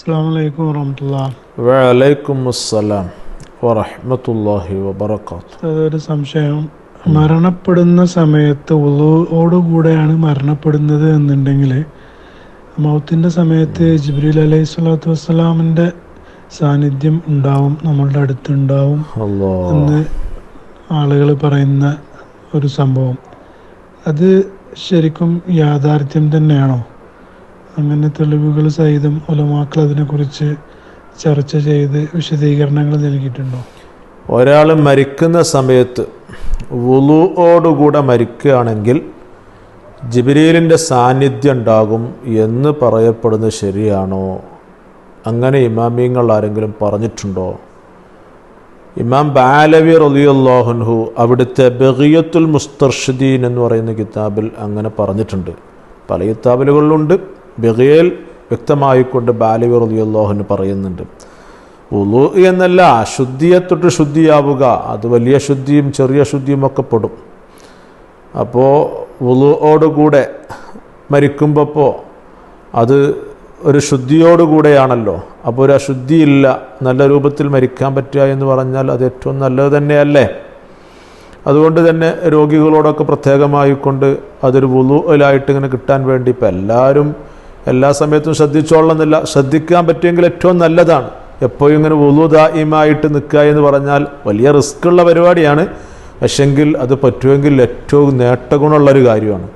വലൈക്കും വറഹമത്തുള്ള വലൈക്കും അസ്സലാം അതൊരു സംശയം. മരണപ്പെടുന്ന സമയത്ത് ഉളോടുകൂടെയാണ് മരണപ്പെടുന്നത് എന്നുണ്ടെങ്കിൽ മൗത്തിന്റെ സമയത്ത് ജിബ്രീൽ അലൈഹി സ്വലാത്തു വസ്സലാമിന്റെ സാന്നിധ്യം ഉണ്ടാവും നമ്മളുടെ അടുത്തുണ്ടാവും എന്ന് ആളുകൾ പറയുന്ന ഒരു സംഭവം. അത് ശരിക്കും യാഥാർത്ഥ്യം തന്നെയാണോ? അങ്ങനെ തെളിവുകൾ സഹിതം ഒലമാക്കൾ അതിനെക്കുറിച്ച് ചർച്ച ചെയ്ത് വിശദീകരണങ്ങൾ നൽകിയിട്ടുണ്ടോ? ഒരാൾ മരിക്കുന്ന സമയത്ത് വുളുവോടുകൂടെ മരിക്കുകയാണെങ്കിൽ ജിബ്രീലിന്റെ സാന്നിധ്യം ഉണ്ടാകും എന്ന് പറയപ്പെടുന്നത് ശരിയാണോ? അങ്ങനെ ഇമാമിയങ്ങൾ ആരെങ്കിലും പറഞ്ഞിട്ടുണ്ടോ? ഇമാം ബാലവി റലിയുല്ലാഹുൻഹു അവിടുത്തെ ബഹിയത്തുൽ മുസ്തർഷിദീൻ എന്ന് പറയുന്ന കിതാബിൽ അങ്ങനെ പറഞ്ഞിട്ടുണ്ട്. പല കിതാബിലുകളിലുണ്ട്. ബഹിയൽ വ്യക്തമായിക്കൊണ്ട് ബാലിവർ റലിയുല്ലാഹുന് പറയുന്നുണ്ട് ഉളു എന്നല്ല അശുദ്ധിയെ തൊട്ട് ശുദ്ധിയാവുക അത് വലിയ ശുദ്ധിയും ചെറിയ ശുദ്ധിയും ഒക്കെ പെടും. അപ്പോൾ ഉളുവോടുകൂടെ മരിക്കുമ്പോൾ അത് ഒരു ശുദ്ധിയോടുകൂടെയാണല്ലോ. അപ്പോൾ ഒരു അശുദ്ധിയില്ല നല്ല രൂപത്തിൽ മരിക്കാൻ പറ്റുക എന്ന് പറഞ്ഞാൽ അത് ഏറ്റവും നല്ലത് തന്നെയല്ലേ? അതുകൊണ്ട് തന്നെ രോഗികളോടൊക്കെ പ്രത്യേകമായിക്കൊണ്ട് അതൊരു വുളുലായിട്ട് ഇങ്ങനെ കിട്ടാൻ വേണ്ടി ഇപ്പം എല്ലാവരും എല്ലാ സമയത്തും ശ്രദ്ധിച്ചോളണമെന്നില്ല. ശ്രദ്ധിക്കാൻ പറ്റുമെങ്കിൽ ഏറ്റവും നല്ലതാണ്. എപ്പോഴും ഇങ്ങനെ വുളു ദായിമായിട്ട് നിൽക്കുക എന്ന് പറഞ്ഞാൽ വലിയ റിസ്ക് ഉള്ള പരിപാടിയാണ്. പക്ഷെങ്കിൽ അത് പറ്റുമെങ്കിൽ ഏറ്റവും നേട്ടഗുണമുള്ളൊരു കാര്യമാണ്.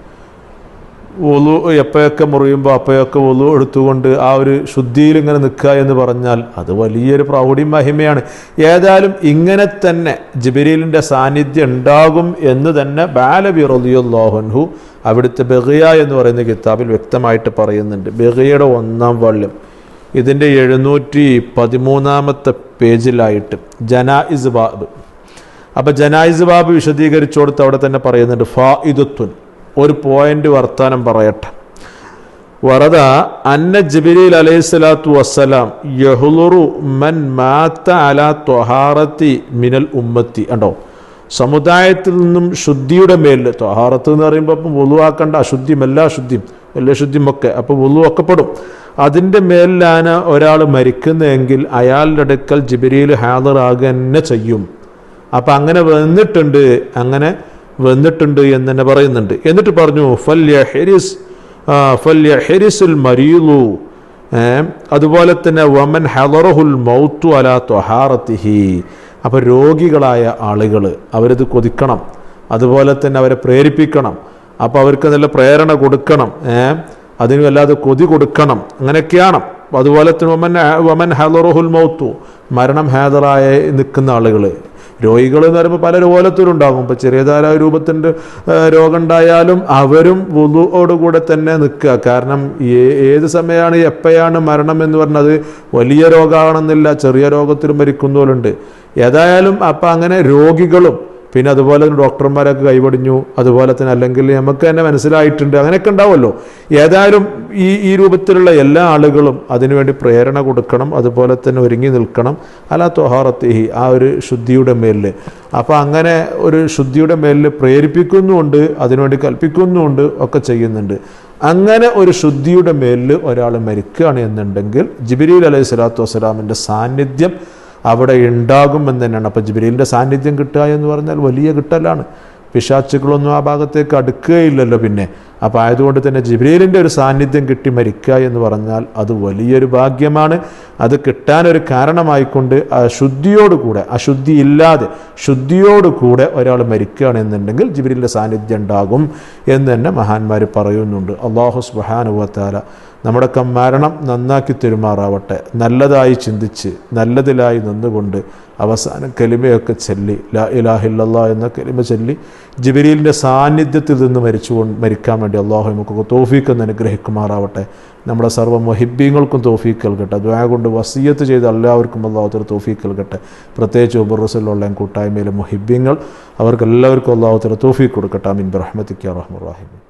ഒലു എപ്പോഴൊക്കെ മുറിയുമ്പോൾ അപ്പോഴൊക്കെ ഒലു എടുത്തുകൊണ്ട് ആ ഒരു ശുദ്ധിയിൽ ഇങ്ങനെ നിൽക്കുക എന്ന് പറഞ്ഞാൽ അത് വലിയൊരു പ്രൗഢി മഹിമയാണ്. ഏതായാലും ഇങ്ങനെ തന്നെ ജിബിരിലിന്റെ സാന്നിധ്യം ഉണ്ടാകും എന്ന് തന്നെ ബാലബി റലിയുല്ലാഹുൻഹു അവിടുത്തെ ബഹിയ എന്ന് പറയുന്ന കിതാബിൽ വ്യക്തമായിട്ട് പറയുന്നുണ്ട്. ബഹിയയുടെ ഒന്നാം വള്ളം. ഇതിന്റെ എഴുന്നൂറ്റി പതിമൂന്നാമത്തെ പേജിലായിട്ട് ജനായിസ് ബാബ്. അപ്പോൾ ജനായിസ് ബാബ് വിശദീകരിച്ചു കൊടുത്ത് അവിടെ തന്നെ പറയുന്നുണ്ട് ഫാ ഇതുത്തുൻ ഒരു പോയിന്റ് വർത്താനം പറയട്ടെ. വറദ അന്ന ജബിലീൽ അലൈഹി സ്വലാത്തു വസ്സലാം യഹുലുറു മൻ മാത്ത അല ത്വഹാറത്തി മിനൽ ഉമ്മത്തി. ഉണ്ടോ സമുദായത്തിൽ നിന്നും ശുദ്ധിയുടെ മേലിൽ ത്വഹാറത്ത് എന്ന് പറയുമ്പോൾ അപ്പം വുളുവാക്കേണ്ട അശുദ്ധിയും എല്ലാ ശുദ്ധിയും എല്ലാ ശുദ്ധിയും ഒക്കെ അപ്പോൾ പെടും അതിന്റെ മേലിലാണ് ഒരാൾ മരിക്കുന്നതെങ്കിൽ അയാളുടെ അടുക്കൽ ജിബിരിയിൽ ഹാജറാകുക തന്നെ ചെയ്യും. അപ്പം അങ്ങനെ വന്നിട്ടുണ്ട് അങ്ങനെ വന്നിട്ടുണ്ട് എന്ന് തന്നെ പറയുന്നുണ്ട്. എന്നിട്ട് പറഞ്ഞു ഫല്യ ഹെരിസ് ഫല്യ ഹെരിസുൽ മരീലു അതുപോലെ തന്നെ വമൻ ഹലറഹുൽ മൗത്തു അല ത്വഹാറത്തിഹി. അപ്പോൾ രോഗികളായ ആളുകൾ അവരത് കൊതിക്കണം. അതുപോലെ തന്നെ അവരെ പ്രേരിപ്പിക്കണം. അപ്പോൾ അവർക്ക് നല്ല പ്രേരണ കൊടുക്കണം. അതിന് വല്ലാതെ കൊതി കൊടുക്കണം. അങ്ങനെയൊക്കെയാണ്. അതുപോലെ തന്നെ വമൻ വമൻ ഹലറഹുൽ മൗത്തു. മരണം ഹേദറായി നിൽക്കുന്ന ആളുകൾ രോഗികൾ എന്ന് പറയുമ്പോൾ പല രൂപത്തിലുണ്ടാകും ഇപ്പോൾ ധാരാ രൂപത്തിന്റെ രോഗം ഉണ്ടായാലും അവരും വുളുവോടുകൂടെ തന്നെ നിൽക്കുക. കാരണം ഏത് സമയമാണ് എപ്പോഴാണ് മരണം എന്ന് പറഞ്ഞത് വലിയ രോഗമാണെന്നില്ല ചെറിയ രോഗത്തിലും മരിക്കുന്നവരുണ്ട്. ഏതായാലും അപ്പം അങ്ങനെ രോഗികളും പിന്നെ അതുപോലെ തന്നെ ഡോക്ടർമാരൊക്കെ കൈപടിഞ്ഞു. അതുപോലെ തന്നെ അല്ലെങ്കിൽ നമുക്ക് തന്നെ മനസ്സിലായിട്ടുണ്ട്. അങ്ങനെയൊക്കെ ഉണ്ടാവുമല്ലോ. ഏതായാലും ഈ ഈ രൂപത്തിലുള്ള എല്ലാ ആളുകളും അതിനുവേണ്ടി പ്രേരണ കൊടുക്കണം. അതുപോലെ തന്നെ ഒരുങ്ങി നിൽക്കണം. അല്ല തൊഹാറത്തേഹി ആ ഒരു ശുദ്ധിയുടെ മേലിൽ അപ്പോൾ അങ്ങനെ ഒരു ശുദ്ധിയുടെ മേലിൽ പ്രേരിപ്പിക്കുന്നുമുണ്ട്. അതിനുവേണ്ടി കൽപ്പിക്കുന്നുമുണ്ട്. ഒക്കെ ചെയ്യുന്നുണ്ട്. അങ്ങനെ ഒരു ശുദ്ധിയുടെ മേലിൽ ഒരാൾ മരിക്കുകയാണ് എന്നുണ്ടെങ്കിൽ ജിബിരിൽ അലൈഹി സ്വലാത്തു വസ്സലാമിന്റെ സാന്നിധ്യം അവിടെ ഉണ്ടാകുമെന്ന് തന്നെയാണ്. അപ്പോൾ ജിബിരിലിന്റെ സാന്നിധ്യം കിട്ടുക എന്ന് പറഞ്ഞാൽ വലിയ കിട്ടലാണ്. പിശാച്ചുകളൊന്നും ആ ഭാഗത്തേക്ക് അടുക്കുകയില്ലല്ലോ പിന്നെ. അപ്പോൾ ആയതുകൊണ്ട് തന്നെ ജിബ്രീലിന്റെ ഒരു സാന്നിധ്യം കിട്ടി മരിക്കുക എന്ന് പറഞ്ഞാൽ അത് വലിയൊരു ഭാഗ്യമാണ്. അത് കിട്ടാനൊരു കാരണമായിക്കൊണ്ട് ശുദ്ധിയോടുകൂടെ അശുദ്ധി ഇല്ലാതെ ശുദ്ധിയോടുകൂടെ ഒരാൾ മരിക്കുകയാണെന്നുണ്ടെങ്കിൽ ജിബ്രീലിന്റെ സാന്നിധ്യം ഉണ്ടാകും എന്ന് തന്നെ മഹാന്മാർ പറയുന്നുണ്ട്. അള്ളാഹു സുബാനുവത്താല നമ്മുടെയൊക്കെ മരണം നന്നാക്കി തെരുമാറാവട്ടെ. നല്ലതായി ചിന്തിച്ച് നല്ലതിലായി നിന്നുകൊണ്ട് അവസാനം കലിമയൊക്കെ ചൊല്ലി ലാ ഇലാഹില്ല എന്ന കലിമ ചൊല്ലി ജിബിരിലിന്റെ സാന്നിധ്യത്തിൽ നിന്ന് മരിച്ചു മരിക്കാൻ വേണ്ടി അള്ളാഹു നമുക്ക് തോഫീക്ക് എന്ന് അനുഗ്രഹിക്കുമാറാവട്ടെ. നമ്മുടെ സർവ മൊഹിബ്യങ്ങൾക്കും തോഫീക്ക് നൽകട്ടെ. ദ്വാ കൊണ്ട് വസീയത്ത് ചെയ്ത എല്ലാവർക്കും അള്ളാഹുത്തർ തോഫീക്ക് നൽകട്ടെ. പ്രത്യേകിച്ച് ഉബറുസലുള്ള കൂട്ടായ്മയിലെ മൊഹിബ്യങ്ങൾ അവർക്ക് എല്ലാവർക്കും അള്ളാഹുത്തർ തോഫീക്ക് കൊടുക്കട്ടെ. അമീൻ ബ്രഹ്മത്തിക്ക് റഹ്മുറാഹിമീൻ